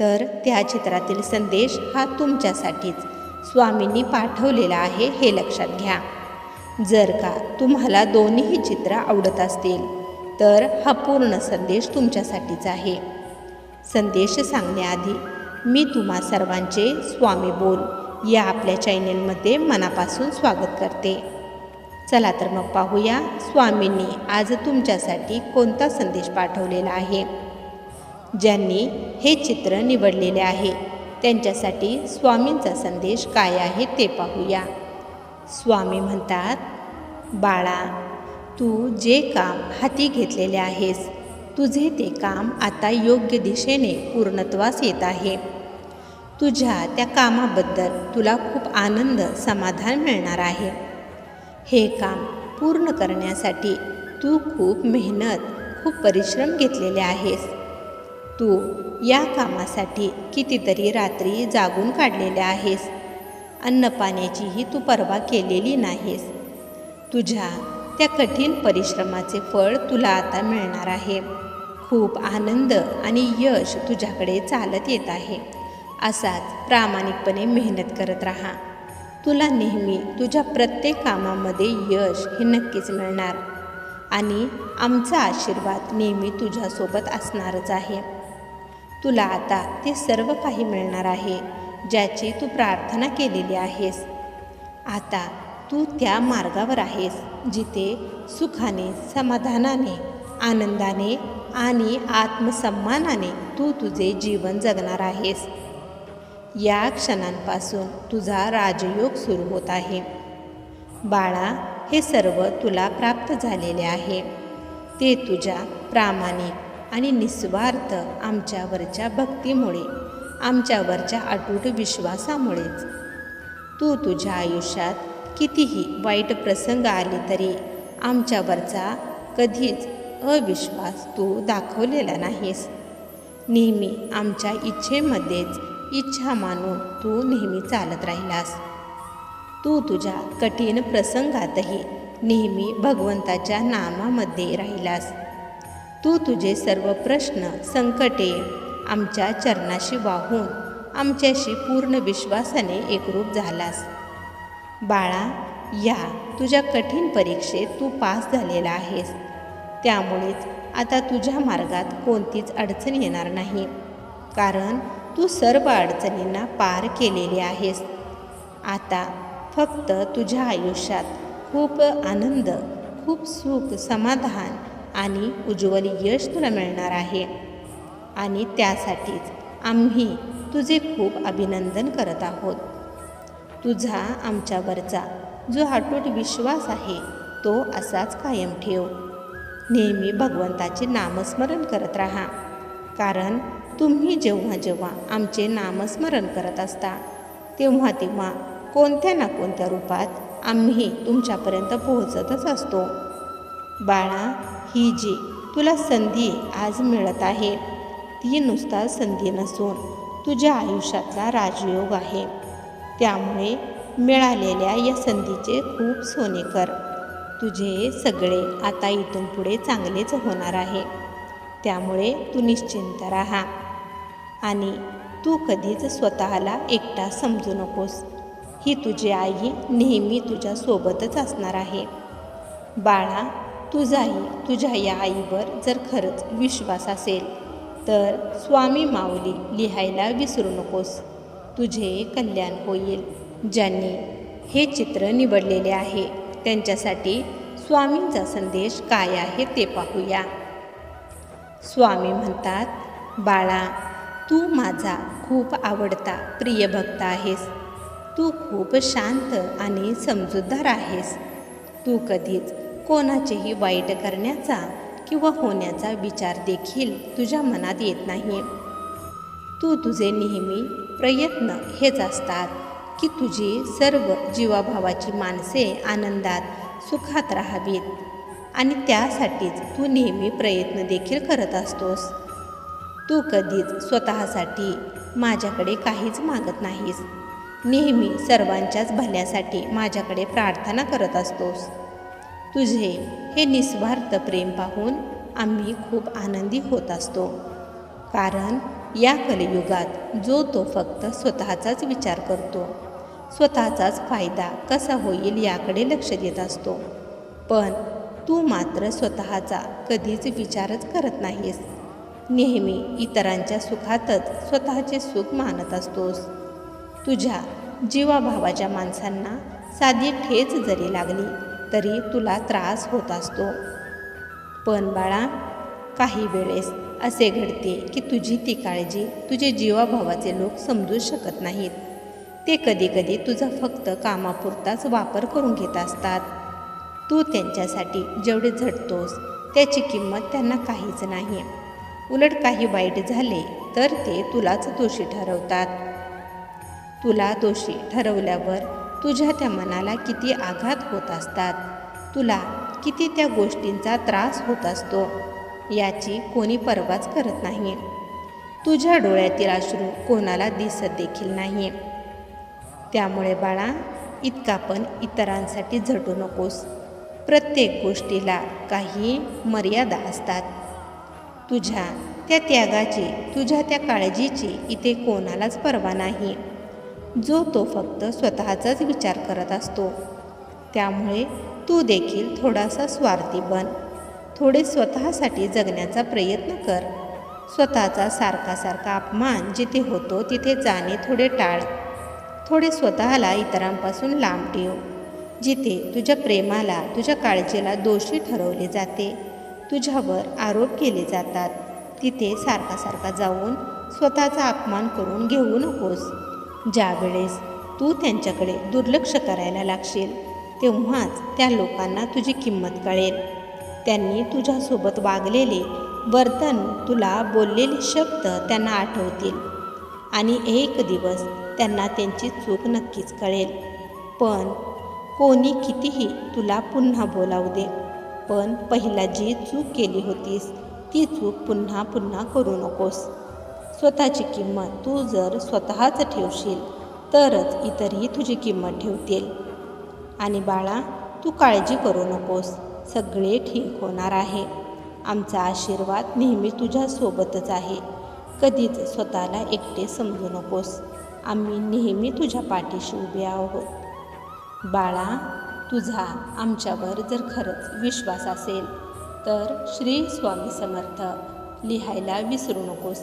तर त्या चित्रातील संदेश हा तुमच्यासाठीच. स्वामींनी पाठवलेला आहे हे लक्षात घ्या. जर का तुम्हाला दोन्हीही चित्र आवडत असतील तर हा पूर्ण संदेश तुमच्यासाठीच आहे. संदेश सांगण्याआधी मी तुम्हा सर्वांचे स्वामी बोल या आपल्या चॅनेलमध्ये मनापासून स्वागत करते. चला तर मग पाहूया स्वामींनी आज तुमच्यासाठी कोणता संदेश पाठवलेला आहे. ज्यांनी हे चित्र निवडलेले आहे. त्यांच्यासाठी स्वामींचा संदेश काय आहे ते पाहूया. स्वामी म्हणतात बाळा तू जे काम हाती घेतलेले आहेस तुझे ते काम आता योग्य दिशेने पूर्णत्वास येत आहे. तुझ्या त्या कामाबद्दल तुला खूप आनंद समाधान मिळणार आहे. हे काम पूर्ण करण्यासाठी तू खूप मेहनत खूप परिश्रम घेतलेले आहेस. तू या कामासाठी कितीतरी रात्री जागून काढलेल्या आहेस. अन्नपाण्याचीही तू पर्वा केलेली नाहीस. तुझ्या त्या कठीण परिश्रमाचे फळ तुला आता मिळणार आहे. खूप आनंद आणि यश तुझ्याकडे चालत येत आहे. असाच प्रामाणिकपणे मेहनत करत राहा. तुला नेहमी तुझ्या प्रत्येक कामामध्ये यश हे नक्कीच मिळणार. आणि आमचा आशीर्वाद नेहमी तुझ्यासोबत असणारच आहे. तुला आता ते सर्व काही मिळणार आहे ज्याची तू प्रार्थना केलेली आहेस. आता तू त्या मार्गावर आहेस जिथे सुखाने समाधानाने आनंदाने आणि आत्मसन्मानाने तू तुझे जीवन जगणार आहेस. या क्षणांपासून तुझा राजयोग सुरू होत आहे. बाळा हे सर्व तुला प्राप्त झालेले आहे. ते तुझ्या प्रामाणिक आणि निस्वार्थ आमच्यावरच्या भक्तीमुळे आमच्यावरच्या अटूट विश्वासामुळेच तू तुझ्या आयुष्यात कितीही वाईट प्रसंग आले तरी आमच्यावरचा कधीच अविश्वास तू दाखवलेला नाहीस. नेहमी आमच्या इच्छेमध्येच इच्छा मानून तू नेहमी चालत राहिलास. तू तुझ्या कठीण प्रसंगातही नेहमी भगवंताच्या नामामध्ये राहिलास. तू तुझे सर्व प्रश्न संकटे आमच्या चरणाशी वाहून आमच्याशी पूर्ण विश्वासाने एकरूप झालास. बाळा या तुझ्या कठीण परीक्षेत तू पास झालेला आहेस. त्यामुळेच आता तुझ्या मार्गात कोणतीच अडचण येणार नाही. कारण तू सर्व अडचणींना पार केलेली आहेस. आता फक्त तुझ्या आयुष्यात खूप आनंद खूप सुख समाधान आणि उज्ज्वल यश तुला मिळणार आहे. आणि त्यासाठीच आम्ही तुझे खूप अभिनंदन करत आहोत. तुझा आमच्यावरचा जो हाटूट विश्वास आहे तो असाच कायम ठेव. नेहमी भगवंताचे नामस्मरण करत राहा. कारण तुम्ही जेव्हा जेव्हा आमचे नामस्मरण करत असता तेव्हा तेव्हा कोणत्या ना कोणत्या रूपात आम्ही तुमच्यापर्यंत पोहोचतच असतो. बाळा ही जी तुला संधी आज मिळत आहे ती नुसता संधी नसून तुझ्या आयुष्यातला राजयोग आहे. त्यामुळे मिळालेल्या या संधीचे खूप सोने कर. तुझे सगळे आता इथून पुढे चांगलेच होणार आहे. त्यामुळे तू निश्चिंत राहा. आणि तू कधीच स्वतःला एकटा समजू नकोस. ही तुझी आई नेहमी तुझ्यासोबतच असणार आहे. बाळा तुझाही तुझ्या या आईवर जर खरंच विश्वास असेल तर स्वामी माऊली लिहायला विसरू नकोस. तुझे कल्याण होईल. ज्यांनी हे चित्र निवडलेले आहे त्यांच्यासाठी स्वामींचा संदेश काय आहे ते पाहूया. स्वामी म्हणतात बाळा तू माझा खूप आवडता प्रिय भक्त आहेस. तू खूप शांत आणि समजूतदार आहेस. तू कधीच कोणाचेही वाईट करण्याचा किंवा होण्याचा विचार देखील तुझ्या मनात येत नाही. तू तुझे नेहमी प्रयत्न हेच असतात की तुझी सर्व जीवाभावाची माणसे आनंदात सुखात राहावीत आणि त्यासाठीच तू नेहमी प्रयत्न देखील करत असतोस. तू कधीच स्वतःसाठी माझ्याकडे काहीच मागत नाहीस. नेहमी सर्वांच्याच भल्यासाठी माझ्याकडे प्रार्थना करत असतोस. तुझे हे निस्वार्थ प्रेम पाहून आम्ही खूप आनंदी होत असतो. कारण या कलियुगात जो तो फक्त स्वतःचाच विचार करतो स्वतःचाच फायदा कसा होईल याकडे लक्ष देत असतो. पण तू मात्र स्वतःचा कधीच विचारच करत नाहीस. नेहमी इतरांच्या सुखातच स्वतःचे सुख मानत असतोस. तुझ्या जीवाभावाच्या माणसांना साधी ठेच जरी लागली तरी तुला त्रास होत असतो. पण बाळा काही वेळेस असे घडते की तुझी ती काळजी तुझे जीवाभावाचे लोक समजू शकत नाहीत. ते कधीकधी तुझा फक्त कामापुरताच वापर करून घेत असतात. तू त्यांच्यासाठी जेवढे झटतोस त्याची किंमत त्यांना काहीच नाही. उलट काही वाईट झाले तर ते तुलाच दोषी ठरवतात. तुला दोषी ठरवल्यावर तुझ्या त्या मनाला किती आघात होत असतात? तुला किती त्या गोष्टींचा त्रास होत असतो? याची कोणी पर्वाच करत नाही. तुझ्या डोळ्यातील अश्रू कोणाला दिसत देखील नाही. त्यामुळे बाळा इतका पण इतरांसाठी झटू नकोस. प्रत्येक गोष्टीला काही मर्यादा असतात. तुझ्या त्या त्यागाची तुझ्या त्या काळजीची इथे कोणालाच पर्वा नाही. जो तो फक्त स्वतःचाच विचार करत असतो. त्यामुळे तू देखील थोडासा स्वार्थी बन. थोडे स्वतःसाठी जगण्याचा प्रयत्न कर. स्वतःचा सारखा सारखा अपमान जिथे होतो तिथे जाणे थोडे टाळ. थोडे स्वतःला इतरांपासून लांब ठेव. जिथे तुझ्या प्रेमाला तुझ्या काळजीला दोषी ठरवले जाते तुझ्यावर आरोप केले जातात. तिथे सारखा सारखा जाऊन स्वतःचा अपमान करून घेऊ नकोस. ज्यावेळेस तू त्यांच्याकडे दुर्लक्ष करायला लागशील तेव्हाच त्या लोकांना तुझी किंमत कळेल. त्यांनी तुझ्यासोबत वागलेले वर्तन तुला बोललेले शब्द त्यांना आठवतील आणि एक दिवस त्यांना त्यांची चूक नक्कीच कळेल. पण कोणी कितीही तुला पुन्हा बोलावू दे पण पहिला जी चूक केली होतीस ती चूक पुन्हा पुन्हा करू नकोस. स्वतःची किंमत तू जर स्वतःच ठेवशील तरच इतरही तुझी किंमत ठेवतील. आणि बाळा तू काळजी करू नकोस. सगळे ठीक होणार आहे. आमचा आशीर्वाद नेहमी तुझ्यासोबतच आहे. कधीच स्वतःला एकटे समजू नकोस. आम्ही नेहमी तुझ्या पाठीशी उभे आहोत. बाळा तुझा आमच्यावर जर खरंच विश्वास असेल तर श्री स्वामी समर्थ लिहायला विसरू नकोस.